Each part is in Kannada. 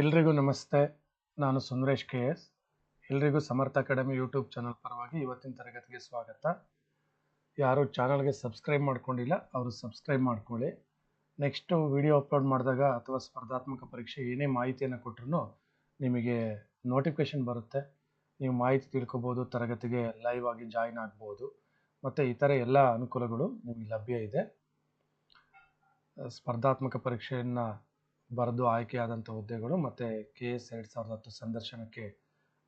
ಎಲ್ರಿಗೂ ನಮಸ್ತೆ. ನಾನು ಸುಂದರೇಶ್ ಕೆ ಎಸ್. ಎಲ್ರಿಗೂ ಸಮರ್ಥ ಅಕಾಡೆಮಿ ಯೂಟ್ಯೂಬ್ ಚಾನಲ್ ಪರವಾಗಿ ಇವತ್ತಿನ ತರಗತಿಗೆ ಸ್ವಾಗತ. ಯಾರು ಚಾನಲ್ಗೆ ಸಬ್ಸ್ಕ್ರೈಬ್ ಮಾಡ್ಕೊಂಡಿಲ್ಲ, ಅವರು ಸಬ್ಸ್ಕ್ರೈಬ್ ಮಾಡ್ಕೊಳ್ಳಿ. ನೆಕ್ಸ್ಟು ವಿಡಿಯೋ ಅಪ್ಲೋಡ್ ಮಾಡಿದಾಗ ಅಥವಾ ಸ್ಪರ್ಧಾತ್ಮಕ ಪರೀಕ್ಷೆ ಏನೇ ಮಾಹಿತಿಯನ್ನು ಕೊಟ್ಟರು ನಿಮಗೆ ನೋಟಿಫಿಕೇಶನ್ ಬರುತ್ತೆ. ನೀವು ಮಾಹಿತಿ ತಿಳ್ಕೊಬೋದು, ತರಗತಿಗೆ ಲೈವ್ ಆಗಿ ಜಾಯಿನ್ ಆಗ್ಬೋದು. ಮತ್ತು ಇತರ ಎಲ್ಲ ಅನುಕೂಲಗಳು ನಿಮಗೆ ಲಭ್ಯ ಇದೆ. ಸ್ಪರ್ಧಾತ್ಮಕ ಪರೀಕ್ಷೆಯನ್ನು ಬರೆದು ಆಯ್ಕೆಯಾದಂಥ ಹುದ್ದೆಗಳು ಮತ್ತು ಕೆ ಎಸ್ ಎರಡು ಸಾವಿರದ ಹತ್ತು ಸಂದರ್ಶನಕ್ಕೆ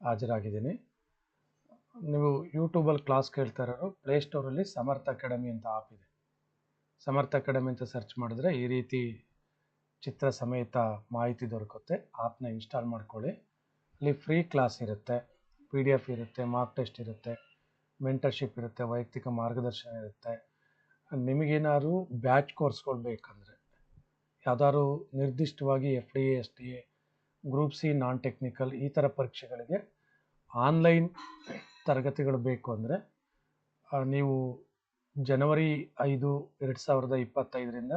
ಹಾಜರಾಗಿದ್ದೀನಿ. ನೀವು ಯೂಟ್ಯೂಬಲ್ಲಿ ಕ್ಲಾಸ್ ಕೇಳ್ತಾ ಇರೋರು ಪ್ಲೇಸ್ಟೋರಲ್ಲಿ ಸಮರ್ಥ ಅಕಾಡೆಮಿ ಅಂತ ಆಪ್ ಇದೆ. ಸಮರ್ಥ ಅಕಾಡೆಮಿ ಅಂತ ಸರ್ಚ್ ಮಾಡಿದ್ರೆ ಈ ರೀತಿ ಚಿತ್ರ ಸಮೇತ ಮಾಹಿತಿ ದೊರಕುತ್ತೆ. ಆ್ಯಪ್ನ ಇನ್ಸ್ಟಾಲ್ ಮಾಡ್ಕೊಳ್ಳಿ. ಅಲ್ಲಿ ಫ್ರೀ ಕ್ಲಾಸ್ ಇರುತ್ತೆ. ಪಿ ಡಿ ಎಫ್ ಇರುತ್ತೆ, ಮಾರ್ಕ್ ಟೆಸ್ಟ್ ಇರುತ್ತೆ, ಮೆಂಟರ್ಶಿಪ್ ಇರುತ್ತೆ, ವೈಯಕ್ತಿಕ ಮಾರ್ಗದರ್ಶನ ಇರುತ್ತೆ. ನಿಮಗೇನಾದ್ರು ಬ್ಯಾಚ್ ಕೋರ್ಸ್ಗಳು ಬೇಕಂದರೆ ಯಾವ್ದಾದ್ರು ನಿರ್ದಿಷ್ಟವಾಗಿ F D A S D A group C non technical ಈ ಥರ ಪರೀಕ್ಷೆಗಳಿಗೆ ಆನ್ಲೈನ್ ತರಗತಿಗಳು ಬೇಕು ಅಂದರೆ ನೀವು ಜನವರಿ ಐದು, ಎರಡು ಸಾವಿರದ ಇಪ್ಪತ್ತೈದರಿಂದ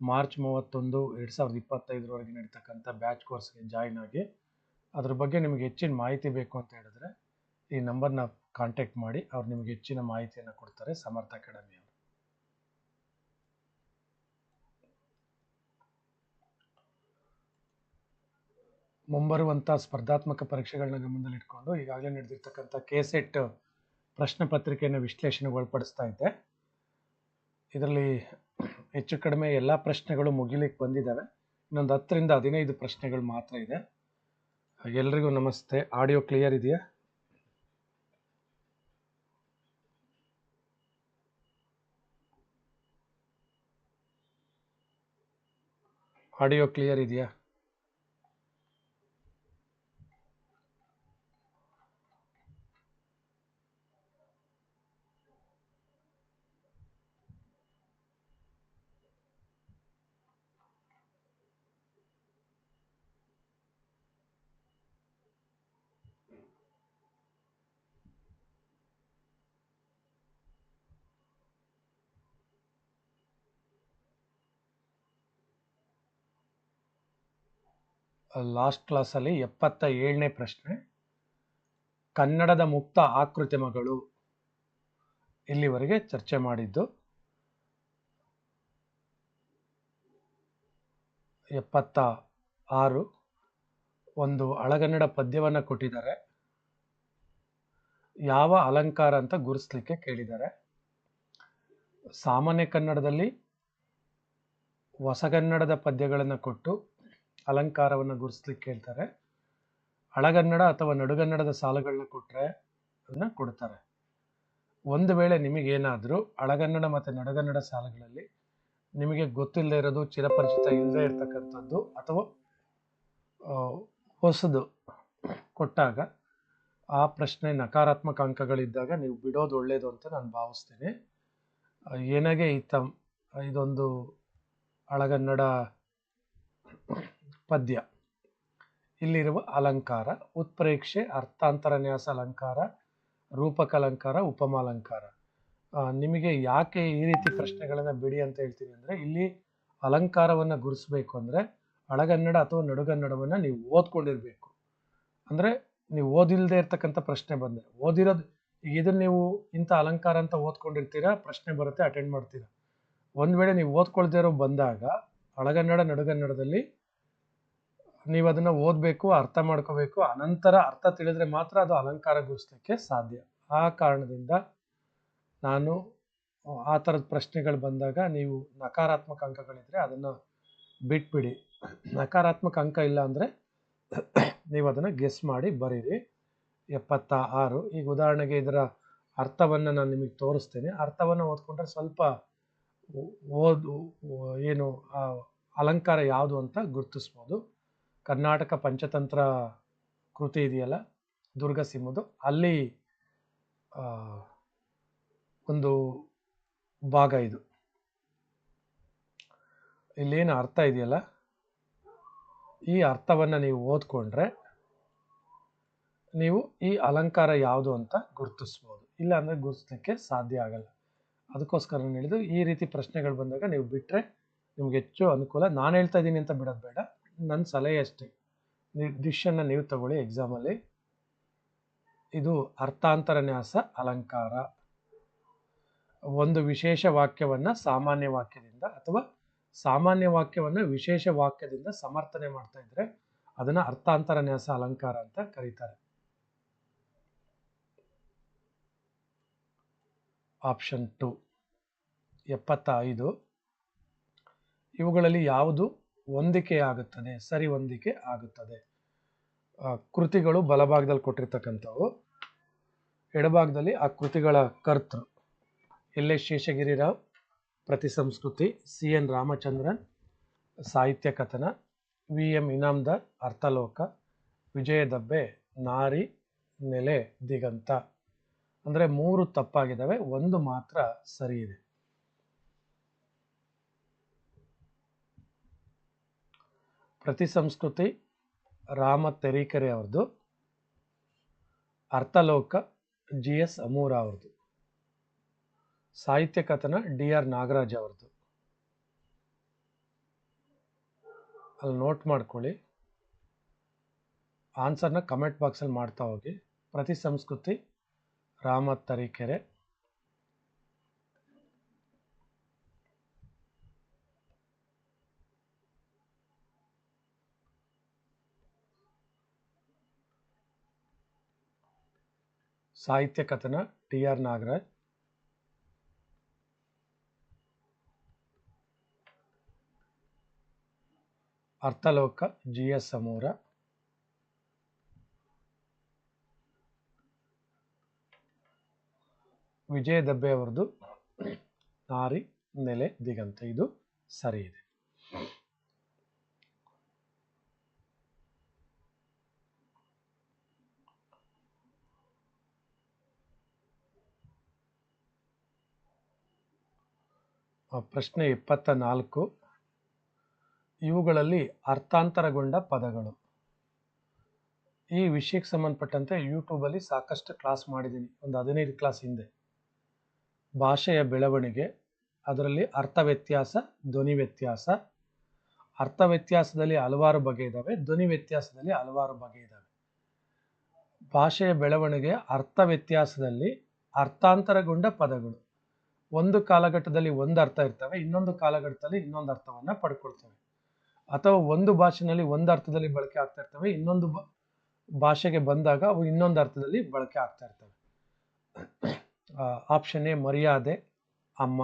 ಮಾರ್ಚ್ ಮೂವತ್ತೊಂದು, ಎರಡು ಸಾವಿರದ ಇಪ್ಪತ್ತೈದರವರೆಗೆ ನಡೀತಕ್ಕಂಥ ಬ್ಯಾಚ್ ಕೋರ್ಸ್ಗೆ ಜಾಯ್ನ್ ಆಗಿ ಅದ್ರ ಬಗ್ಗೆ ನಿಮಗೆ ಹೆಚ್ಚಿನ ಮಾಹಿತಿ ಬೇಕು ಅಂತ ಹೇಳಿದ್ರೆ ಈ ನಂಬರ್ನ ಕಾಂಟ್ಯಾಕ್ಟ್ ಮಾಡಿ, ಅವ್ರು ನಿಮಗೆ ಹೆಚ್ಚಿನ ಮಾಹಿತಿಯನ್ನು ಕೊಡ್ತಾರೆ ಸಮರ್ಥ ಅಕಾಡೆಮಿ ಮುಂಬರುವಂಥ ಸ್ಪರ್ಧಾತ್ಮಕ ಪರೀಕ್ಷೆಗಳನ್ನ ಗಮನದಲ್ಲಿಟ್ಕೊಂಡು ಈಗಾಗಲೇ ನಡೆದಿರ್ತಕ್ಕಂಥ ಕೆ ಸೆಟ್ ಪ್ರಶ್ನೆ ಪತ್ರಿಕೆಯನ್ನು ವಿಶ್ಲೇಷಣೆಗೆ ಒಳಪಡಿಸ್ತಾ ಇದ್ದೆ. ಇದರಲ್ಲಿ ಹೆಚ್ಚು ಕಡಿಮೆ ಎಲ್ಲ ಪ್ರಶ್ನೆಗಳು ಮುಗಿಲಿಕ್ಕೆ ಬಂದಿದ್ದಾವೆ ಇನ್ನೊಂದು ಹತ್ತರಿಂದ ಹದಿನೈದು ಪ್ರಶ್ನೆಗಳು ಮಾತ್ರ ಇದೆ. ಎಲ್ರಿಗೂ ನಮಸ್ತೆ. ಆಡಿಯೋ ಕ್ಲಿಯರ್ ಇದೆಯಾ? ಆಡಿಯೋ ಕ್ಲಿಯರ್ ಇದೆಯಾ? ಲಾಸ್ಟ್ ಕ್ಲಾಸಲ್ಲಿ ಎಪ್ಪತ್ತ ಏಳನೇ ಪ್ರಶ್ನೆ, ಕನ್ನಡದ ಮುಕ್ತ ಆಕೃತಿಮಗಳು ಇಲ್ಲಿವರೆಗೆ ಚರ್ಚೆ ಮಾಡಿದ್ದು. ಎಪ್ಪತ್ತ ಆರು, ಒಂದು ಅಳಗನ್ನಡ ಪದ್ಯವನ್ನು ಕೊಟ್ಟಿದ್ದಾರೆ. ಯಾವ ಅಲಂಕಾರ ಅಂತ ಗುರುಸ್ಲಿಕ್ಕೆ ಕೇಳಿದ್ದಾರೆ. ಸಾಮಾನ್ಯ ಕನ್ನಡದಲ್ಲಿ ಹೊಸಗನ್ನಡದ ಪದ್ಯಗಳನ್ನು ಕೊಟ್ಟು ಅಲಂಕಾರವನ್ನು ಗುರುಸ್ಲಿಕ್ಕೆ ಹೇಳ್ತಾರೆ ಹಳಗನ್ನಡ ಅಥವಾ ನಡುಗನ್ನಡದ ಸಾಲುಗಳನ್ನ ಕೊಟ್ಟರೆ ಅದನ್ನ ಕೊಡ್ತಾರೆ. ಒಂದು ವೇಳೆ ನಿಮಗೇನಾದರೂ ಹಳಗನ್ನಡ ಮತ್ತು ನಡುಗನ್ನಡ ಸಾಲುಗಳಲ್ಲಿ ನಿಮಗೆ ಗೊತ್ತಿಲ್ಲದೆ ಇರೋದು, ಚಿರಪರಿಚಿತ ಇಲ್ಲದೆ ಇರತಕ್ಕಂಥದ್ದು ಅಥವಾ ಹೊಸದು ಕೊಟ್ಟಾಗ ಆ ಪ್ರಶ್ನೆ ನಕಾರಾತ್ಮಕ ಅಂಕಗಳಿದ್ದಾಗ ನೀವು ಬಿಡೋದು ಒಳ್ಳೆಯದು ಅಂತ ನಾನು ಭಾವಿಸ್ತೀನಿ. ಏನಾಗೆ ಇತ್ತ ಇದೊಂದು ಹಳಗನ್ನಡ ಪದ್ಯ. ಇಲ್ಲಿರುವ ಅಲಂಕಾರ, ಉತ್ಪ್ರೇಕ್ಷೆ ಅರ್ಥಾಂತರನ್ಯಾಸ ಅಲಂಕಾರ, ರೂಪಕ ಅಲಂಕಾರ ಉಪಮಾಲಂಕಾರ ನಿಮಗೆ ಯಾಕೆ ಈ ರೀತಿ ಪ್ರಶ್ನೆಗಳನ್ನು ಬಿಡಿ ಅಂತ ಹೇಳ್ತೀನಿ ಅಂದರೆ, ಇಲ್ಲಿ ಅಲಂಕಾರವನ್ನು ಗುರುಸ್ಬೇಕು ಅಂದರೆ ಹಳಗನ್ನಡ ಅಥವಾ ನಡುಗನ್ನಡವನ್ನು ನೀವು ಓದ್ಕೊಂಡಿರಬೇಕು. ಅಂದರೆ, ನೀವು ಓದಿಲ್ಲದೆ ಇರ್ತಕ್ಕಂಥ ಪ್ರಶ್ನೆ ಬಂದರೆ, ಓದಿರೋದು ಇದನ್ನು ನೀವು ಇಂಥ ಅಲಂಕಾರ ಅಂತ ಓದ್ಕೊಂಡಿರ್ತೀರಾ, ಪ್ರಶ್ನೆ ಬರುತ್ತೆ ಅಟೆಂಡ್ ಮಾಡ್ತೀರಾ. ಒಂದು ವೇಳೆ ನೀವು ಓದ್ಕೊಳ್ದೇ ಇರೋ ಬಂದಾಗ ಹಳಗನ್ನಡ ನಡುಗನ್ನಡದಲ್ಲಿ ನೀವು ಅದನ್ನು ಓದಬೇಕು, ಅರ್ಥ ಮಾಡ್ಕೋಬೇಕು, ಅನಂತರ ಅರ್ಥ ತಿಳಿದ್ರೆ ಮಾತ್ರ ಅದು ಅಲಂಕಾರಗೊಳಿಸ್ಲಿಕ್ಕೆ ಸಾಧ್ಯ. ಆ ಕಾರಣದಿಂದ ನಾನು, ಆ ಥರದ ಪ್ರಶ್ನೆಗಳು ಬಂದಾಗ ನೀವು ನಕಾರಾತ್ಮಕ ಅಂಕಗಳಿದ್ರೆ ಅದನ್ನು ಬಿಟ್ಬಿಡಿ. ನಕಾರಾತ್ಮಕ ಅಂಕ ಇಲ್ಲ ಅಂದರೆ ನೀವು ಅದನ್ನು ಗೆಸ್ ಮಾಡಿ ಬರೀರಿ. ಎಪ್ಪತ್ತ ಆರು ಈಗ ಉದಾಹರಣೆಗೆ ಇದರ ಅರ್ಥವನ್ನು ನಾನು ನಿಮಗೆ ತೋರಿಸ್ತೇನೆ. ಅರ್ಥವನ್ನು ಓದ್ಕೊಂಡ್ರೆ ಸ್ವಲ್ಪ ಓದು ಏನು ಅಲಂಕಾರ ಯಾವುದು ಅಂತ ಗುರುತಿಸ್ಬೋದು. ಕರ್ನಾಟಕ ಪಂಚತಂತ್ರ ಕೃತಿ ಇದೆಯಲ್ಲ, ದುರ್ಗ ಸಿಂಹದು ಅಲ್ಲಿ ಒಂದು ಭಾಗ ಇದು. ಇಲ್ಲೇನು ಅರ್ಥ ಇದೆಯಲ್ಲ? ಈ ಅರ್ಥವನ್ನು ನೀವು ಓದ್ಕೊಂಡ್ರೆ ನೀವು ಈ ಅಲಂಕಾರ ಯಾವುದು ಅಂತ ಗುರುತಿಸ್ಬೋದು. ಇಲ್ಲ ಅಂದರೆ ಗುರುತಿಸಲಿಕ್ಕೆ ಸಾಧ್ಯ ಆಗಲ್ಲ. ಅದಕ್ಕೋಸ್ಕರ ನಾನು ಹೇಳಿದ್ದು ಈ ರೀತಿ ಪ್ರಶ್ನೆಗಳು ಬಂದಾಗ ನೀವು ಬಿಟ್ಟರೆ ನಿಮ್ಗೆ ಹೆಚ್ಚು ಅನುಕೂಲ. ನಾನು ಹೇಳ್ತಾ ಇದ್ದೀನಿ ಅಂತ ಬಿಡೋದು ಬೇಡ. ನನ್ನ ಸಲಹೆ ಅಷ್ಟೇ. ಡಿಶನ್ನು ನೀವು ತಗೊಳ್ಳಿ ಎಕ್ಸಾಮಲ್ಲಿ ಇದು ಅರ್ಥಾಂತರನ್ಯಾಸ ಅಲಂಕಾರ. ಒಂದು ವಿಶೇಷ ವಾಕ್ಯವನ್ನು ಸಾಮಾನ್ಯ ವಾಕ್ಯದಿಂದ ಅಥವಾ ಸಾಮಾನ್ಯ ವಾಕ್ಯವನ್ನು ವಿಶೇಷ ವಾಕ್ಯದಿಂದ ಸಮರ್ಥನೆ ಮಾಡ್ತಾ ಇದ್ರೆ ಅದನ್ನ ಅರ್ಥಾಂತರನ್ಯಾಸ ಅಲಂಕಾರ ಅಂತ ಕರೀತಾರೆ. Option two. ಎಪ್ಪತ್ತ ಐದು ಇವುಗಳಲ್ಲಿ ಯಾವುದು ಹೊಂದಿಕೆ ಆಗುತ್ತದೆ ಸರಿ ಹೊಂದಿಕೆ ಆಗುತ್ತದೆ. ಕೃತಿಗಳು ಬಲಭಾಗದಲ್ಲಿ ಕೊಟ್ಟಿರ್ತಕ್ಕಂಥವು. ಎಡಭಾಗದಲ್ಲಿ ಆ ಕೃತಿಗಳ ಕರ್ತೃ. ಎಲ್ ಎಸ್ ಶೇಷಗಿರಿರಾವ್, ಪ್ರತಿ ಸಂಸ್ಕೃತಿ, C N Ramachandran, Sahitya Kathana, V M Inamdar, Arthaloka, Vijaya Dabbe, Nari, Nele, ದಿಗಂತ. ಅಂದರೆ ಮೂರು ತಪ್ಪಾಗಿದ್ದಾವೆ, ಒಂದು ಮಾತ್ರ ಸರಿ ಇದೆ. ಪ್ರತಿ ಸಂಸ್ಕೃತಿ ರಾಮ ತೆರೀಕೆರೆ ಅವ್ರದ್ದು, ಅರ್ಥಲೋಕ ಜಿ ಎಸ್ ಅಮೂರ ಅವ್ರದ್ದು, ಸಾಹಿತ್ಯ ಕಥನ ಡಿ ಆರ್ ನಾಗರಾಜ್ ಅವ್ರದ್ದು. ಅಲ್ಲಿ ನೋಟ್ ಮಾಡ್ಕೊಳ್ಳಿ. ಆನ್ಸರ್ನ ಕಮೆಂಟ್ ಬಾಕ್ಸಲ್ಲಿ ಮಾಡ್ತಾ ಹೋಗಿ. ಪ್ರತಿ ಸಂಸ್ಕೃತಿ Rama Tarikere Sahitya Kathana T R Nagaraj. Arthaloka G S Amur. Vijaya Dabbe ಅವರದು ನಾರಿ ನೆಲೆ ದಿಗಂತ. ಇದು ಸರಿ ಇದೆ. ಪ್ರಶ್ನೆ ಇಪ್ಪತ್ತ ನಾಲ್ಕು ಇವುಗಳಲ್ಲಿ ಅರ್ಥಾಂತರಗೊಂಡ ಪದಗಳು. ಈ ವಿಷಯಕ್ಕೆ ಸಂಬಂಧಪಟ್ಟಂತೆ ಯೂಟ್ಯೂಬಲ್ಲಿ ಸಾಕಷ್ಟು ಕ್ಲಾಸ್ ಮಾಡಿದ್ದೀನಿ. ಒಂದು ಹದಿನೈದು ಕ್ಲಾಸ್ ಹಿಂದೆ. ಭಾಷೆಯ ಬೆಳವಣಿಗೆ, ಅದರಲ್ಲಿ ಅರ್ಥ ವ್ಯತ್ಯಾಸ ಧ್ವನಿ ವ್ಯತ್ಯಾಸ. ಅರ್ಥ ವ್ಯತ್ಯಾಸದಲ್ಲಿ ಹಲವಾರು ಬಗೆ ಇದ್ದಾವೆ ಧ್ವನಿ ವ್ಯತ್ಯಾಸದಲ್ಲಿ ಹಲವಾರು ಬಗೆ ಇದ್ದಾವೆ ಭಾಷೆಯ ಬೆಳವಣಿಗೆ ಅರ್ಥ ವ್ಯತ್ಯಾಸದಲ್ಲಿ ಅರ್ಥಾಂತರಗೊಂಡ ಪದಗಳು. ಒಂದು ಕಾಲಘಟ್ಟದಲ್ಲಿ ಒಂದು ಅರ್ಥ ಇರ್ತವೆ, ಇನ್ನೊಂದು ಕಾಲಘಟ್ಟದಲ್ಲಿ ಇನ್ನೊಂದು ಅರ್ಥವನ್ನು ಪಡ್ಕೊಳ್ತವೆ. ಅಥವಾ ಒಂದು ಭಾಷೆನಲ್ಲಿ ಒಂದು ಅರ್ಥದಲ್ಲಿ ಬಳಕೆ ಆಗ್ತಾ ಇರ್ತವೆ, ಇನ್ನೊಂದು ಭಾಷೆಗೆ ಬಂದಾಗ ಅವು ಇನ್ನೊಂದು ಅರ್ಥದಲ್ಲಿ ಬಳಕೆ ಆಗ್ತಾ ಇರ್ತವೆ. ಆಪ್ಷನ್ ಎ ಮರ್ಯಾದೆ, ಅಮ್ಮ.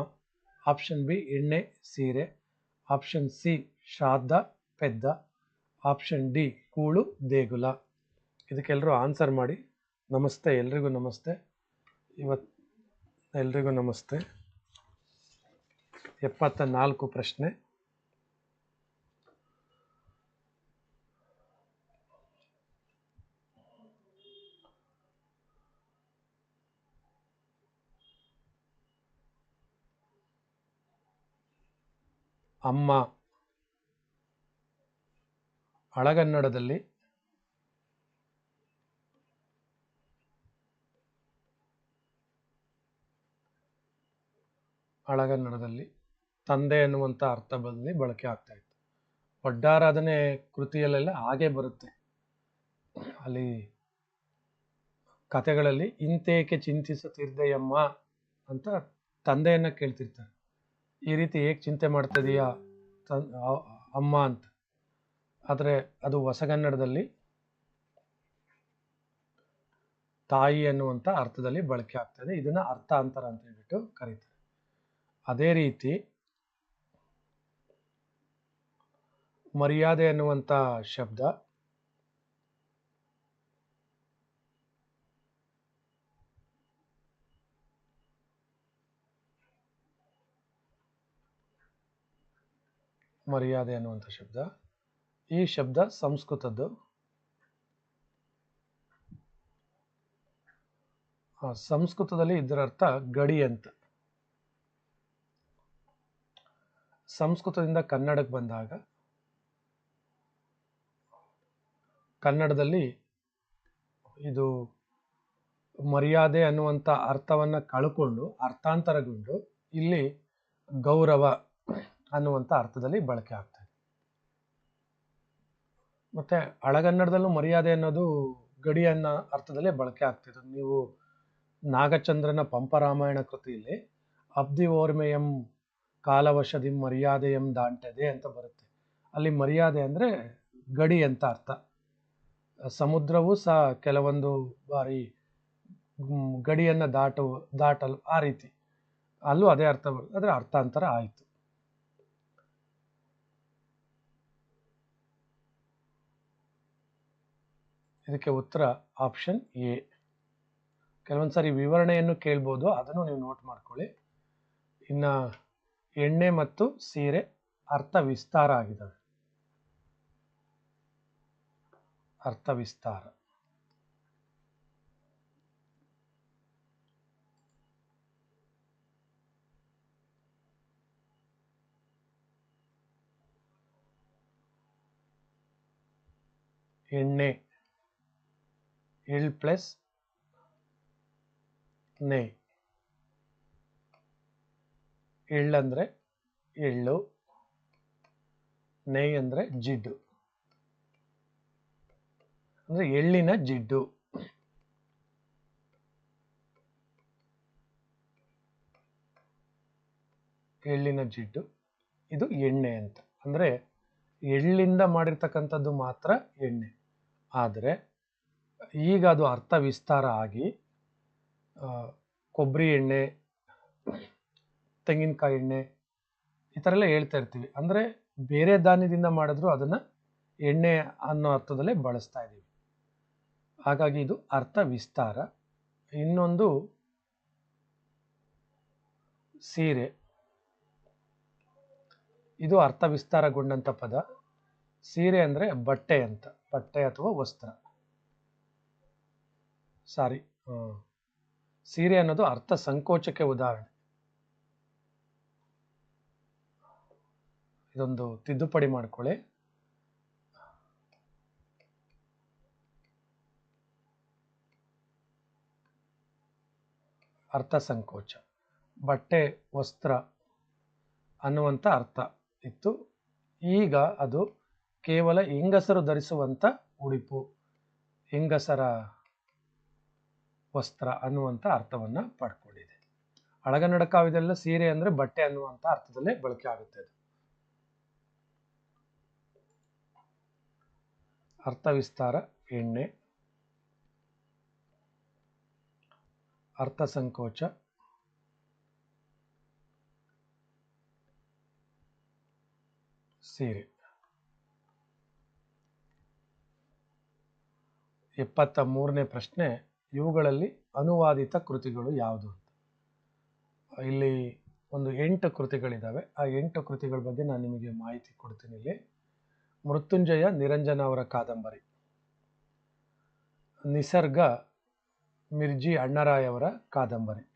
ಆಪ್ಷನ್ ಬಿ ಎಣ್ಣೆ, ಸೀರೆ. ಆಪ್ಷನ್ ಸಿ ಶ್ರಾದ್ದ, ಪೆದ್ದ. ಆಪ್ಷನ್ ಡಿ ಕೂಳು, ದೇಗುಲ. ಇದಕ್ಕೆಲ್ಲರೂ ಆನ್ಸರ್ ಮಾಡಿ. ನಮಸ್ತೆ, ಎಲ್ರಿಗೂ ನಮಸ್ತೆ. ಇವತ್ತು ಎಲ್ರಿಗೂ ನಮಸ್ತೆ. ಎಪ್ಪತ್ತ ನಾಲ್ಕು ಪ್ರಶ್ನೆ. ಅಮ್ಮ. ಹಳಗನ್ನಡದಲ್ಲಿ ಹಳಗನ್ನಡದಲ್ಲಿ ತಂದೆ ಎನ್ನುವಂಥ ಅರ್ಥದಲ್ಲಿ ಬಳಕೆ ಆಗ್ತಾ ಇತ್ತು. ಒಡ್ಡಾರಾಧನೆ ಕೃತಿಯಲ್ಲೆಲ್ಲ ಹಾಗೆ ಬರುತ್ತೆ. ಅಲ್ಲಿ ಕತೆಗಳಲ್ಲಿ ಇಂತೇಕೆ ಚಿಂತಿಸುತ್ತಿರ್ದೆಯಮ್ಮ ಅಂತ ತಂದೆಯನ್ನ ಕೇಳ್ತಿರ್ತಾರೆ. ಈ ರೀತಿ ಹೇಗೆ ಚಿಂತೆ ಮಾಡ್ತಿದೀಯಾ ತ ಅಮ್ಮ ಅಂತ. ಆದರೆ ಅದು ಹೊಸಗನ್ನಡದಲ್ಲಿ ತಾಯಿ ಅನ್ನುವಂಥ ಅರ್ಥದಲ್ಲಿ ಬಳಕೆ ಆಗ್ತದೆ ಇದನ್ನ ಅರ್ಥಾಂತರ ಅಂತ ಹೇಳ್ಬಿಟ್ಟು ಕರೀತಾರೆ. ಅದೇ ರೀತಿ ಮರ್ಯಾದೆ ಅನ್ನುವಂಥ ಶಬ್ದ. ಮರ್ಯಾದೆ ಅನ್ನುವಂಥ ಶಬ್ದ. ಈ ಶಬ್ದ ಸಂಸ್ಕೃತದ್ದು. ಸಂಸ್ಕೃತದಲ್ಲಿ ಇದರ ಅರ್ಥ ಗಡಿ ಅಂತ. ಸಂಸ್ಕೃತದಿಂದ ಕನ್ನಡಕ್ಕೆ ಬಂದಾಗ ಕನ್ನಡದಲ್ಲಿ ಇದು ಮರ್ಯಾದೆ ಅನ್ನುವಂಥ ಅರ್ಥವನ್ನು ಕಳ್ಕೊಂಡು, ಅರ್ಥಾಂತರಗೊಂಡು ಇಲ್ಲಿ ಗೌರವ ಅನ್ನುವಂಥ ಅರ್ಥದಲ್ಲಿ ಬಳಕೆ ಆಗ್ತದೆ ಮತ್ತು ಹಳಗನ್ನಡದಲ್ಲೂ ಮರ್ಯಾದೆ ಅನ್ನೋದು ಗಡಿ ಅನ್ನೋ ಅರ್ಥದಲ್ಲೇ ಬಳಕೆ ಆಗ್ತಿದ್ರು ನೀವು ನಾಗಚಂದ್ರನ ಪಂಪರಾಮಾಯಣ ಕೃತಿಯಲ್ಲಿ ಅಬ್ದಿ ಓರ್ಮೆಯಂ ಕಾಲವಶದಿಂ ಮರ್ಯಾದೆಯಂ ದಾಂಟದೆ ಅಂತ ಬರುತ್ತೆ. ಅಲ್ಲಿ ಮರ್ಯಾದೆ ಅಂದರೆ ಗಡಿ ಅಂತ ಅರ್ಥ. ಸಮುದ್ರವೂ ಸಹ ಕೆಲವೊಂದು ಬಾರಿ ಗಡಿಯನ್ನು ದಾಟು, ದಾಟಲು ಆ ರೀತಿ. ಅಲ್ಲೂ ಅದೇ ಅರ್ಥ ಬರುತ್ತೆ ಅದರ ಅರ್ಥಾಂತರ ಆಯಿತು. ಇದಕ್ಕೆ ಉತ್ತರ ಆಪ್ಷನ್ ಎ. ಕೆಲವೊಂದು ಸಾರಿ ವಿವರಣೆಯನ್ನು ಕೇಳ್ಬೋದು, ಅದನ್ನು ನೀವು ನೋಟ್ ಮಾಡ್ಕೊಳ್ಳಿ. ಇನ್ನು ಎಣ್ಣೆ ಮತ್ತು ಸೀರೆ ಅರ್ಥ ವಿಸ್ತಾರ ಆಗಿದ್ದಾವೆ. ಅರ್ಥ ವಿಸ್ತಾರ ಎಣ್ಣೆ ಎಳ್ ಪ್ಲಸ್ ನೆ ಎಳ್ಳಂದ್ರೆ ಎಳ್ಳು ನೆಯ್ ಅಂದ್ರೆ ಜಿಡ್ಡು ಅಂದ್ರೆ ಎಳ್ಳಿನ ಜಿಡ್ಡು. ಎಳ್ಳಿನ ಜಿಡ್ಡು. ಇದು ಎಣ್ಣೆ ಅಂತ. ಅಂದ್ರೆ ಎಳ್ಳಿಂದ ಮಾಡಿರ್ತಕ್ಕಂಥದ್ದು ಮಾತ್ರ ಎಣ್ಣೆ. ಆದರೆ ಈಗ ಅದು ಅರ್ಥ ವಿಸ್ತಾರ ಆಗಿ ಕೊಬ್ಬರಿ ಎಣ್ಣೆ, ತೆಂಗಿನಕಾಯಿ ಎಣ್ಣೆ, ಈ ಥರ ಎಲ್ಲ ಹೇಳ್ತಾ ಇರ್ತೀವಿ. ಅಂದರೆ ಬೇರೆ ಧಾನ್ಯದಿಂದ ಮಾಡಿದ್ರು ಅದನ್ನು ಎಣ್ಣೆ ಅನ್ನೋ ಅರ್ಥದಲ್ಲೇ ಬಳಸ್ತಾ ಇದ್ದೀವಿ. ಹಾಗಾಗಿ ಇದು ಅರ್ಥ ವಿಸ್ತಾರ. ಇನ್ನೊಂದು ಸೀರೆ. ಇದು ಅರ್ಥ ವಿಸ್ತಾರಗೊಂಡಂಥ ಪದ. ಸೀರೆ ಅಂದರೆ ಬಟ್ಟೆ ಅಂತ. ಬಟ್ಟೆ ಅಥವಾ ವಸ್ತ್ರ. ಸಾರಿ ಸೀರೆ ಅನ್ನೋದು ಅರ್ಥ ಸಂಕೋಚಕ್ಕೆ ಉದಾಹರಣೆ. ಇದೊಂದು ತಿದ್ದುಪಡಿ ಮಾಡ್ಕೊಳ್ಳಿ. ಅರ್ಥ ಸಂಕೋಚ ಬಟ್ಟೆ, ವಸ್ತ್ರ ಅನ್ನುವಂಥ ಅರ್ಥ ಇತ್ತು. ಈಗ ಅದು ಕೇವಲ ಹೆಂಗಸರು ಧರಿಸುವಂಥ ಉಡುಪು, ಹೆಂಗಸರ ವಸ್ತ್ರ ಅನ್ನುವಂಥ ಅರ್ಥವನ್ನ ಪಡ್ಕೊಂಡಿದೆ. ಅಳಗನ್ನಡ ಕಾವ್ಯದಲ್ಲ ಸೀರೆ ಅಂದ್ರೆ ಬಟ್ಟೆ ಅನ್ನುವಂಥ ಅರ್ಥದಲ್ಲೇ ಬಳಕೆ ಆಗುತ್ತೆ ಅರ್ಥ ವಿಸ್ತಾರ ಎಣ್ಣೆ. ಅರ್ಥ ಸಂಕೋಚ. ಸೀರೆ. ಎಪ್ಪತ್ತ ಮೂರನೇ ಪ್ರಶ್ನೆ, ಇವುಗಳಲ್ಲಿ ಅನುವಾದಿತ ಕೃತಿಗಳು ಯಾವುದು ಅಂತ. ಇಲ್ಲಿ ಒಂದು ಎಂಟು ಕೃತಿಗಳಿದ್ದಾವೆ ಆ ಎಂಟು ಕೃತಿಗಳ ಬಗ್ಗೆ ನಾನು ನಿಮಗೆ ಮಾಹಿತಿ ಕೊಡ್ತೀನಿ ಇಲ್ಲಿ. ಮೃತ್ಯುಂಜಯ ನಿರಂಜನ ಅವರ ಕಾದಂಬರಿ. ನಿಸರ್ಗ ಮಿರ್ಜಿ ಅಣ್ಣರಾಯವರ ಕಾದಂಬರಿ.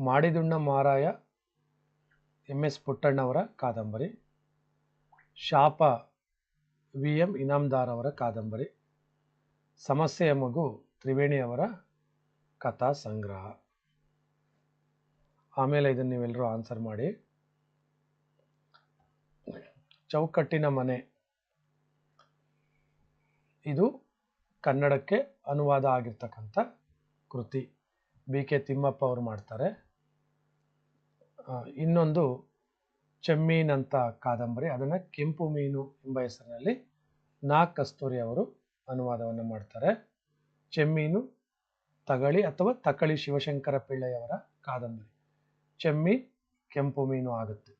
ಮಾಡಿದುಣ್ಣ ಮಾರಾಯ ಎಂ ಎಸ್ ಪುಟ್ಟಣ್ಣವರ ಕಾದಂಬರಿ. ಶಾಪ ವಿ ಎಂ ಅವರ ಕಾದಂಬರಿ. ಸಮಸ್ಯೆಯ ಮಗು ತ್ರಿವೇಣಿಯವರ ಕಥಾ ಸಂಗ್ರಹ. ಆಮೇಲೆ ಇದನ್ನು ನೀವೆಲ್ಲರೂ ಆನ್ಸರ್ ಮಾಡಿ. ಚೌಕಟ್ಟಿನ ಮನೆ. ಇದು ಕನ್ನಡಕ್ಕೆ ಅನುವಾದ ಆಗಿರ್ತಕ್ಕಂಥ ಕೃತಿ ಬಿ ಕೆ ತಿಮ್ಮಪ್ಪ ಅವರು ಮಾಡ್ತಾರೆ. ಇನ್ನೊಂದು ಚೆಮ್ಮೀನ್ ಅಂತ ಕಾದಂಬರಿ, ಅದನ್ನು ಕೆಂಪು ಮೀನು ಎಂಬ ಹೆಸರಿನಲ್ಲಿ ನಾ ಕಸ್ತೂರಿ ಅವರು ಅನುವಾದವನ್ನು ಮಾಡ್ತಾರೆ. ಚೆಮ್ಮೀನು ತಗಳಿ ಅಥವಾ ತಕಳಿ ಶಿವಶಂಕರ ಪಿಳ್ಳೆಯವರ ಕಾದಂಬರಿ. ಚೆಮ್ಮಿ ಕೆಂಪು ಮೀನು ಆಗುತ್ತೆ.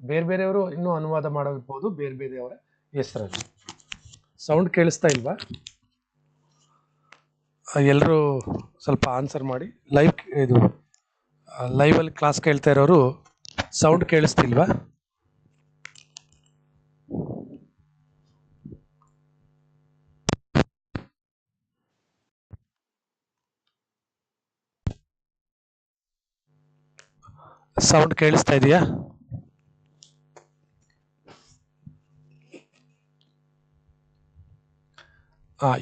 ಬೇರೆ ಬೇರೆಯವರು ಇನ್ನೂ ಅನುವಾದ ಮಾಡಬಹುದು ಬೇರೆ ಬೇರೆಯವರ ಹೆಸರಲ್ಲಿ. ಸೌಂಡ್ ಕೇಳಿಸ್ತಾ ಇಲ್ವಾ? ಎಲ್ಲರೂ ಸ್ವಲ್ಪ ಆನ್ಸರ್ ಮಾಡಿ. ಲೈವ್ ಇದು ಲೈವಲ್ಲಿ ಕ್ಲಾಸ್ ಕೇಳ್ತಾ ಇರೋರು ಸೌಂಡ್ ಕೇಳಿಸ್ತಿಲ್ವಾ? ಸೌಂಡ್ ಕೇಳಿಸ್ತಾ ಇದೆಯಾ?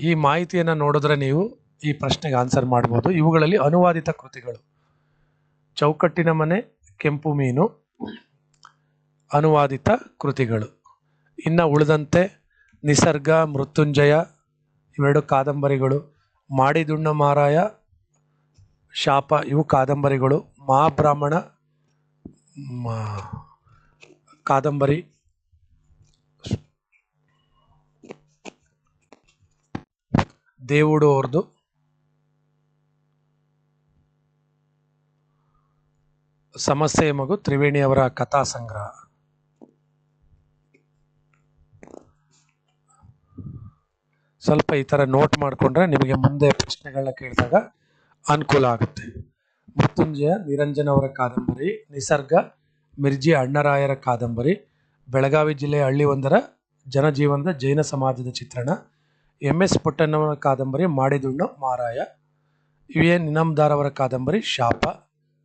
ಈ ಮಾಹಿತಿಯನ್ನು ನೋಡಿದ್ರೆ ನೀವು ಈ ಪ್ರಶ್ನೆಗೆ ಆನ್ಸರ್ ಮಾಡ್ಬೋದು. ಇವುಗಳಲ್ಲಿ ಅನುವಾದಿತ ಕೃತಿಗಳು. ಚೌಕಟ್ಟಿನ ಮನೆ, ಕೆಂಪು ಮೀನು, ಅನುವಾದಿತ ಕೃತಿಗಳು. ಇನ್ನು ಉಳಿದಂತೆ ನಿಸರ್ಗ, ಮೃತ್ಯುಂಜಯ, ಇವೆರಡು ಕಾದಂಬರಿಗಳು. ಮಾಡಿದುಣ್ಣ ಮಾರಾಯ, ಶಾಪ, ಇವು ಕಾದಂಬರಿಗಳು. ಮಹಾಬ್ರಾಹ್ಮಣ ಕಾದಂಬರಿ దేవుడు ಅವ್ರದ್ದು ಸಮಸ್ಯೆ ಮಗು ತ್ರಿವೇಣಿ ಅವರ ಕಥಾ ಸಂಗ್ರಹ ಸ್ವಲ್ಪ ಈ ಥರ ನೋಟ್ ಮಾಡಿಕೊಂಡ್ರೆ ನಿಮಗೆ ಮುಂದೆ ಪ್ರಶ್ನೆಗಳನ್ನ ಕೇಳಿದಾಗ ಅನುಕೂಲ ಆಗುತ್ತೆ ಮೃತ್ಯುಂಜಯ ನಿರಂಜನ್ ಅವರ ಕಾದಂಬರಿ ನಿಸರ್ಗ ಮಿರ್ಜಿ ಅಣ್ಣರಾಯರ ಕಾದಂಬರಿ ಬೆಳಗಾವಿ ಜಿಲ್ಲೆಯ ಹಳ್ಳಿಯೊಂದರ ಜನಜೀವನದ ಜೈನ ಸಮಾಜದ ಚಿತ್ರಣ ಎಂ ಎಸ್ ಪುಟ್ಟಣ್ಣವರ ಕಾದಂಬರಿ ಮಾಡಿದುಣ್ಣು ಮಾರಾಯ. ಯು ಎನ್ ಅವರ ಕಾದಂಬರಿ ಶಾಪ.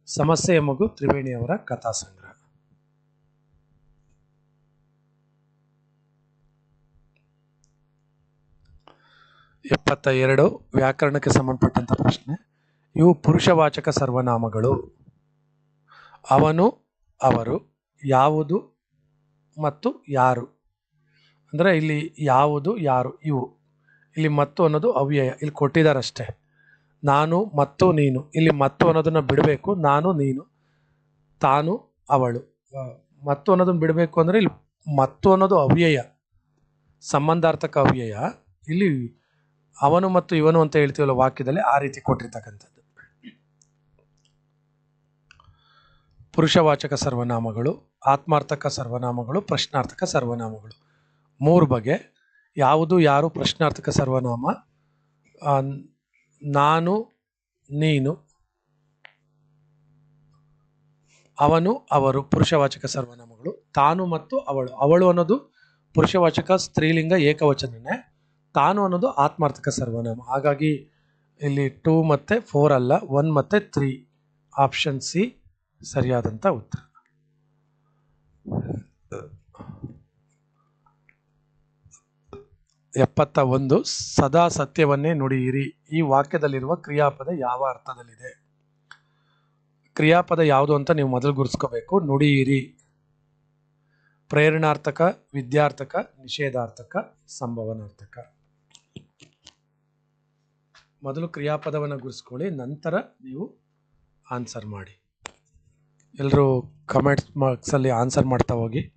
ಸಮಸ್ಯೆಯ ಮಗು ತ್ರಿವೇಣಿಯವರ ಕಥಾ ಸಂಗ್ರಹ. ಎಪ್ಪತ್ತ ಎರಡು ವ್ಯಾಕರಣಕ್ಕೆ ಸಂಬಂಧಪಟ್ಟಂಥ ಪ್ರಶ್ನೆ. ಇವು ಪುರುಷವಾಚಕ ಸರ್ವನಾಮಗಳು. ಅವನು, ಅವರು, ಯಾವುದು ಮತ್ತು ಯಾರು? ಅಂದರೆ ಇಲ್ಲಿ ಯಾವುದು, ಯಾರು, ಇವು. ಇಲ್ಲಿ ಮತ್ತು ಅನ್ನೋದು ಅವ್ಯಯ. ಇಲ್ಲಿ ಕೊಟ್ಟಿದ್ದಾರಷ್ಟೇ. ನಾನು ಮತ್ತು ನೀನು. ಇಲ್ಲಿ ಮತ್ತು ಅನ್ನೋದನ್ನ ಬಿಡಬೇಕು ನಾನು ನೀನು. ತಾನು ಅವಳು. ಮತ್ತು ಅನ್ನೋದನ್ನು ಬಿಡಬೇಕು ಅಂದರೆ ಇಲ್ಲಿ ಮತ್ತು ಅನ್ನೋದು ಅವ್ಯಯ. ಸಂಬಂಧಾರ್ಥಕ ಅವ್ಯಯ. ಇಲ್ಲಿ ಅವನು ಮತ್ತು ಇವನು ಅಂತ ಹೇಳ್ತೀವಲ್ಲ ವಾಕ್ಯದಲ್ಲಿ ಆ ರೀತಿ ಕೊಟ್ಟಿರ್ತಕ್ಕಂಥದ್ದು. ಪುರುಷವಾಚಕ ಸರ್ವನಾಮಗಳು, ಆತ್ಮಾರ್ಥಕ ಸರ್ವನಾಮಗಳು, ಪ್ರಶ್ನಾರ್ಥಕ ಸರ್ವನಾಮಗಳು. ಮೂರು ಬಗೆ. ಯಾವುದು ಯಾರು ಪ್ರಶ್ನಾರ್ಥಕ ಸರ್ವನಾಮ? ನಾನು, ನೀನು, ಅವನು, ಅವರು, ಪುರುಷವಾಚಕ ಸರ್ವನಾಮಗಳು. ತಾನು ಮತ್ತು ಅವಳು. ಅವಳು ಅನ್ನೋದು ಪುರುಷವಾಚಕ, ಸ್ತ್ರೀಲಿಂಗ, ಏಕವಚನನೇ. ತಾನು ಅನ್ನೋದು ಆತ್ಮಾರ್ಥಕ ಸರ್ವನಾಮ. ಹಾಗಾಗಿ ಇಲ್ಲಿ ಟೂ ಮತ್ತು ಫೋರ್ ಅಲ್ಲ ಒನ್ ಮತ್ತು ತ್ರೀ ಆಪ್ಷನ್ ಸಿ ಸರಿಯಾದಂಥ ಉತ್ತರ. ಎಪ್ಪತ್ತ ಒಂದು ಸದಾ ಸತ್ಯವನ್ನೇ ನುಡಿಯಿರಿ. ಈ ವಾಕ್ಯದಲ್ಲಿರುವ ಕ್ರಿಯಾಪದ ಯಾವ ಅರ್ಥದಲ್ಲಿದೆ? ಕ್ರಿಯಾಪದ ಯಾವುದು ಅಂತ ನೀವು ಮೊದಲು ಗುರುಸ್ಕೋಬೇಕು ನುಡಿಯಿರಿ. ಪ್ರೇರಣಾರ್ಥಕ, ವಿದ್ಯಾರ್ಥಕ, ನಿಷೇಧಾರ್ಥಕ, ಸಂಭವನಾರ್ಥಕ. ಮೊದಲು ಕ್ರಿಯಾಪದವನ್ನು ಗುರುಸ್ಕೊಳ್ಳಿ ನಂತರ ನೀವು ಆನ್ಸರ್ ಮಾಡಿ. ಎಲ್ಲರೂ ಕಮೆಂಟ್ಸ್ ಮಾರ್ಕ್ಸಲ್ಲಿ ಆನ್ಸರ್ ಮಾಡ್ತಾ ಹೋಗಿ.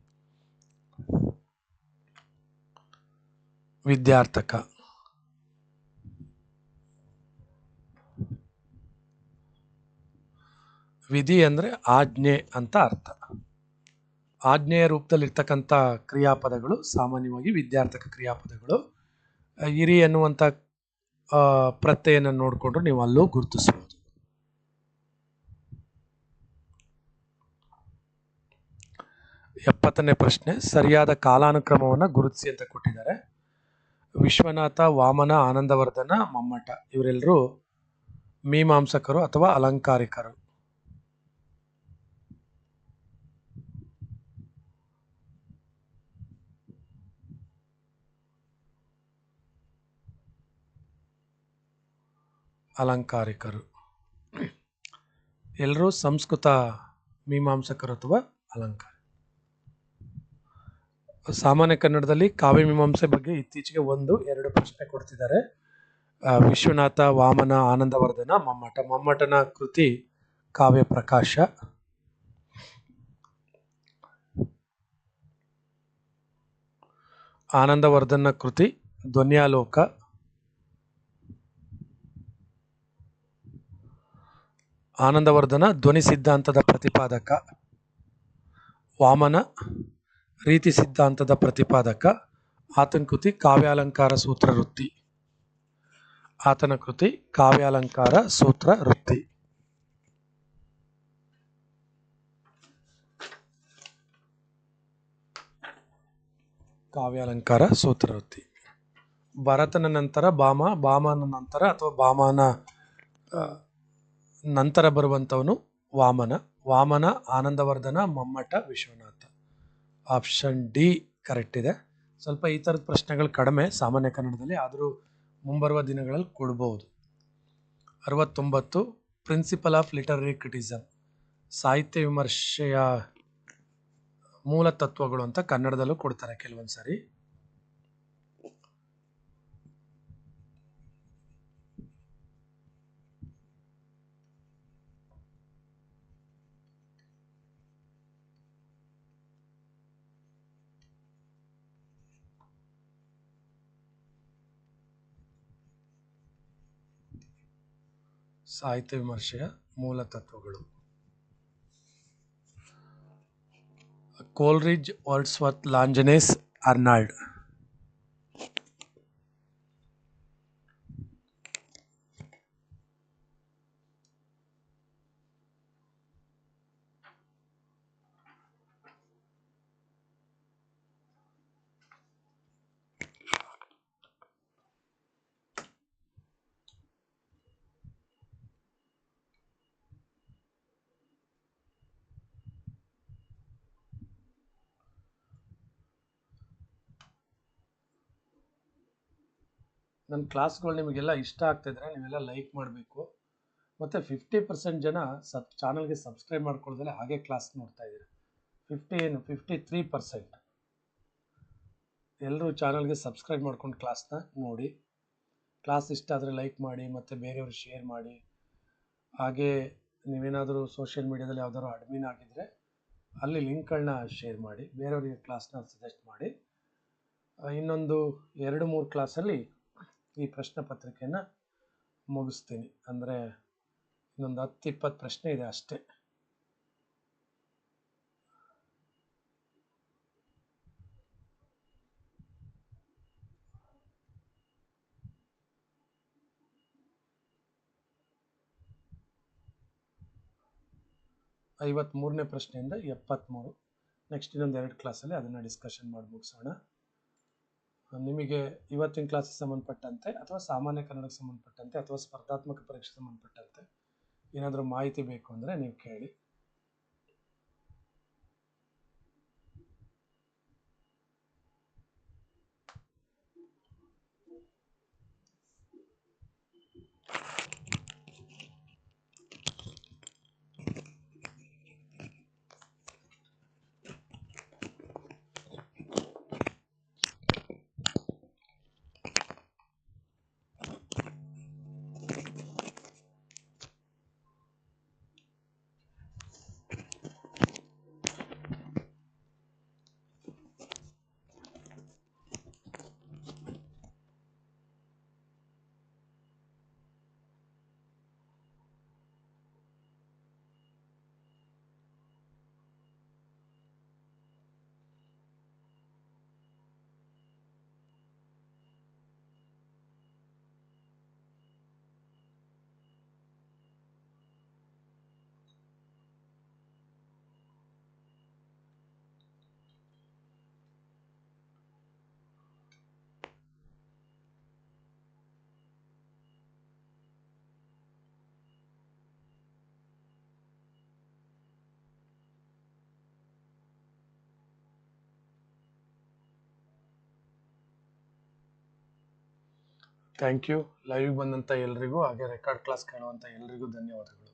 ವಿದ್ಯಾರ್ಥಕ. ವಿಧಿ ಅಂದರೆ ಆಜ್ಞೆ ಅಂತ ಅರ್ಥ. ಆಜ್ಞೆಯ ರೂಪದಲ್ಲಿರ್ತಕ್ಕಂಥ ಕ್ರಿಯಾಪದಗಳು ಸಾಮಾನ್ಯವಾಗಿ ವಿದ್ಯಾರ್ಥಕ ಕ್ರಿಯಾಪದಗಳು. ಇರಿ ಅನ್ನುವಂಥ ಆ, ಪ್ರತ್ಯಯನ ನೋಡಿಕೊಂಡು ನೀವು ಅಲ್ಲೂ ಗುರುತಿಸ್ಬೋದು. ಎಪ್ಪತ್ತನೇ ಪ್ರಶ್ನೆ ಸರಿಯಾದ ಕಾಲಾನುಕ್ರಮವನ್ನು ಗುರುತಿಸಿ ಅಂತ ಕೊಟ್ಟಿದ್ದಾರೆ. ವಿಶ್ವನಾಥ ವಾಮನ ಆನಂದವರ್ಧನ ಮಮ್ಮಟ ಇವರೆಲ್ಲರೂ ಮೀಮಾಂಸಕರು ಅಥವಾ ಅಲಂಕಾರಿಕರು. ಅಲಂಕಾರಿಕರು. ಎಲ್ಲರೂ ಸಂಸ್ಕೃತ ಮೀಮಾಂಸಕರು ಅಥವಾ ಅಲಂಕಾರ ಸಾಮಾನ್ಯ ಕನ್ನಡದಲ್ಲಿ ಕಾವ್ಯ ಮೀಮಾಂಸೆ ಬಗ್ಗೆ ಇತ್ತೀಚೆಗೆ ಒಂದು, ಎರಡು ಪ್ರಶ್ನೆ ಕೊಡ್ತಿದ್ದಾರೆ. ವಿಶ್ವನಾಥ, ವಾಮನ, ಆನಂದವರ್ಧನ, ಮಮ್ಮಟ. ಮಮ್ಮಟನ ಕೃತಿ ಕಾವ್ಯ ಪ್ರಕಾಶ. ಆನಂದವರ್ಧನ ಕೃತಿ ಧ್ವನ್ಯಾಲೋಕ. ಆನಂದವರ್ಧನ ಧ್ವನಿ ಸಿದ್ಧಾಂತದ ಪ್ರತಿಪಾದಕ. ವಾಮನ ರೀತಿ ಸಿದ್ಧಾಂತದ ಪ್ರತಿಪಾದಕ ಆತನ ಕೃತಿ ಕಾವ್ಯಾಲಂಕಾರ ಸೂತ್ರ ವೃತ್ತಿ. ಆತನ ಕೃತಿ ಕಾವ್ಯಾಲಂಕಾರ ಸೂತ್ರ ವೃತ್ತಿ. ಕಾವ್ಯಾಲಂಕಾರ ಸೂತ್ರ ವೃತ್ತಿ. ಭರತನ ನಂತರ ಬಾಮ ಬಾಮನ ನಂತರ ಅಥವಾ ಬಾಮನ ನಂತರ ಬರುವಂಥವನು Vamana Vamana Anandavardhana Mammata Vishwanatha. Option D correct ಇದೆ. ಸ್ವಲ್ಪ ಈ ಥರದ ಪ್ರಶ್ನೆಗಳು ಕಡಿಮೆ ಸಾಮಾನ್ಯ ಕನ್ನಡದಲ್ಲಿ, ಆದರೂ ಮುಂಬರುವ ದಿನಗಳಲ್ಲಿ ಕೊಡ್ಬೋದು. ಅರವತ್ತೊಂಬತ್ತು ಪ್ರಿನ್ಸಿಪಲ್ ಆಫ್ ಲಿಟರರಿ ಕ್ರಿಟಿಸಮ್ ಸಾಹಿತ್ಯ ವಿಮರ್ಶೆಯ ಮೂಲ ತತ್ವಗಳು ಅಂತ ಕನ್ನಡದಲ್ಲೂ ಕೊಡ್ತಾರೆ ಕೆಲವೊಂದು ಸಾರಿ ಸಾಹಿತ್ಯ ವಿಮರ್ಶೆಯ ಮೂಲ ತತ್ವಗಳು. Coleridge Wordsworth Longinus Arnold. ನನ್ನ ಕ್ಲಾಸ್ಗಳು ನಿಮಗೆಲ್ಲ ಇಷ್ಟ ಆಗ್ತಿದ್ರೆ ನೀವೆಲ್ಲ ಲೈಕ್ ಮಾಡಬೇಕು. ಮತ್ತು ಫಿಫ್ಟಿ ಪರ್ಸೆಂಟ್ ಜನ ಸಬ್, ಚಾನಲ್ಗೆ ಸಬ್ಸ್ಕ್ರೈಬ್ ಮಾಡ್ಕೊಳ್ದಲೆ ಹಾಗೆ ಕ್ಲಾಸ್ ನೋಡ್ತಾ ಇದ್ದೀರಿ. ಫಿಫ್ಟಿ ಏನು ಫಿಫ್ಟಿ ತ್ರೀ ಪರ್ಸೆಂಟ್ ಎಲ್ಲರೂ ಚಾನಲ್ಗೆ ಸಬ್ಸ್ಕ್ರೈಬ್ ಮಾಡ್ಕೊಂಡು ಕ್ಲಾಸ್ನ ನೋಡಿ. ಕ್ಲಾಸ್ ಇಷ್ಟ ಆದರೆ ಲೈಕ್ ಮಾಡಿ, ಮತ್ತು ಬೇರೆಯವರು ಶೇರ್ ಮಾಡಿ. ಹಾಗೆ ನೀವೇನಾದರೂ ಸೋಷಿಯಲ್ ಮೀಡ್ಯಾದಲ್ಲಿ ಯಾವ್ದಾದ್ರು ಅಡ್ಮಿನ್ ಆಗಿದ್ದರೆ ಅಲ್ಲಿ ಲಿಂಕ್ಗಳನ್ನ ಶೇರ್ ಮಾಡಿ, ಬೇರೆಯವರಿಗೆ ಕ್ಲಾಸ್ನ ಸಜೆಸ್ಟ್ ಮಾಡಿ. ಇನ್ನೊಂದು ಎರಡು ಮೂರು ಕ್ಲಾಸಲ್ಲಿ ಈ ಪ್ರಶ್ನೆ ಪತ್ರಿಕೆಯನ್ನು ಮುಗಿಸ್ತೀನಿ. ಅಂದರೆ ಇನ್ನೊಂದು ಹತ್ತು ಇಪ್ಪತ್ತು ಪ್ರಶ್ನೆ ಇದೆ ಅಷ್ಟೇ. ಐವತ್ತ್ಮೂರನೇ ಪ್ರಶ್ನೆಯಿಂದ ಎಪ್ಪತ್ತ್ಮೂರು ನೆಕ್ಸ್ಟ್ ಇನ್ನೊಂದು ಎರಡು ಕ್ಲಾಸಲ್ಲಿ ಅದನ್ನು ಡಿಸ್ಕಷನ್ ಮಾಡಿ ಮುಗಿಸೋಣ. ನಿಮಗೆ ಇವತ್ತಿನ ಕ್ಲಾಸಿಗೆ ಸಂಬಂಧಪಟ್ಟಂತೆ ಅಥವಾ ಸಾಮಾನ್ಯ ಕನ್ನಡಕ್ಕೆ ಸಂಬಂಧಪಟ್ಟಂತೆ ಅಥವಾ ಸ್ಪರ್ಧಾತ್ಮಕ ಪರೀಕ್ಷೆ ಸಂಬಂಧಪಟ್ಟಂತೆ ಏನಾದರೂ ಮಾಹಿತಿ ಬೇಕು ಅಂದರೆ ನೀವು ಕೇಳಿ. ಥ್ಯಾಂಕ್ ಯು ಲೈವ್ ಬಂದಂಥ ಎಲ್ರಿಗೂ ಹಾಗೆ ರೆಕಾರ್ಡ್ ಕ್ಲಾಸ್ ಕೇಳುವಂಥ ಎಲ್ರಿಗೂ ಧನ್ಯವಾದಗಳು.